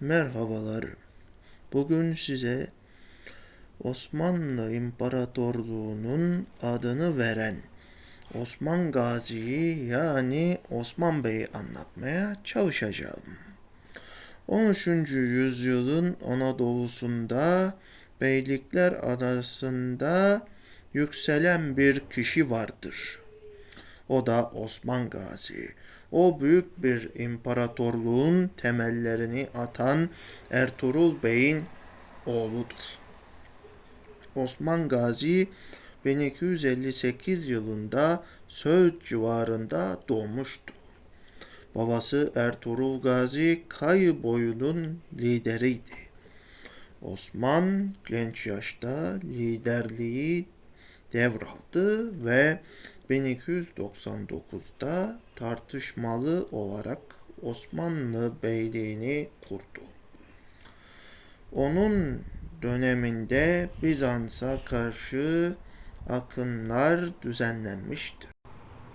Merhabalar. Bugün size Osmanlı İmparatorluğu'nun adını veren Osman Gazi'yi yani Osman Bey'i anlatmaya çalışacağım. 13. yüzyılın Anadolu'sunda beylikler arasında yükselen bir kişi vardır. O da Osman Gazi. O büyük bir imparatorluğun temellerini atan Ertuğrul Bey'in oğludur. Osman Gazi 1258 yılında Söğüt civarında doğmuştu. Babası Ertuğrul Gazi Kayı boyunun lideriydi. Osman genç yaşta liderliği devraldı ve 1299'da tartışmalı olarak Osmanlı Beyliğini kurdu. Onun döneminde Bizans'a karşı akınlar düzenlenmiştir.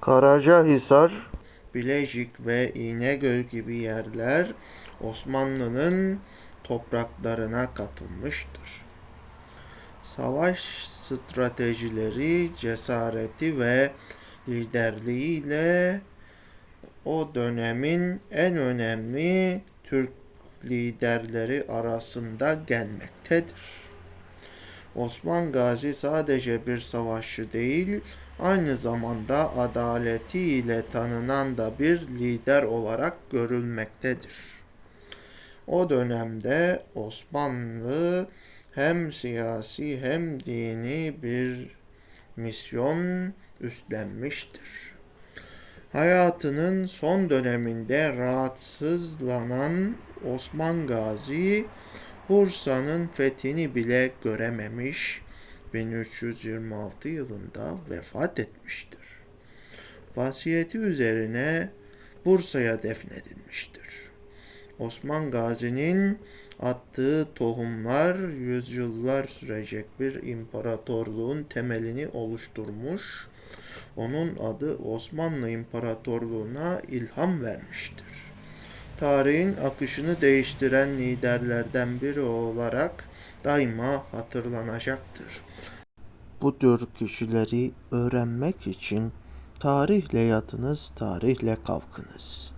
Karacahisar, Bilecik ve İnegöl gibi yerler Osmanlı'nın topraklarına katılmıştır. Savaş stratejileri, cesareti ve liderliğiyle o dönemin en önemli Türk liderleri arasında gelmektedir. Osman Gazi sadece bir savaşçı değil, aynı zamanda adaletiyle tanınan da bir lider olarak görülmektedir. O dönemde Osmanlı hem siyasi hem dini bir misyon üstlenmiştir. Hayatının son döneminde rahatsızlanan Osman Gazi Bursa'nın fethini bile görememiş 1326 yılında vefat etmiştir. Vasiyeti üzerine Bursa'ya defnedilmiştir. Osman Gazi'nin attığı tohumlar yüzyıllar sürecek bir imparatorluğun temelini oluşturmuş. Onun adı Osmanlı İmparatorluğu'na ilham vermiştir. Tarihin akışını değiştiren liderlerden biri olarak daima hatırlanacaktır. Bu tür kişileri öğrenmek için tarihle yatınız, tarihle kalkınız.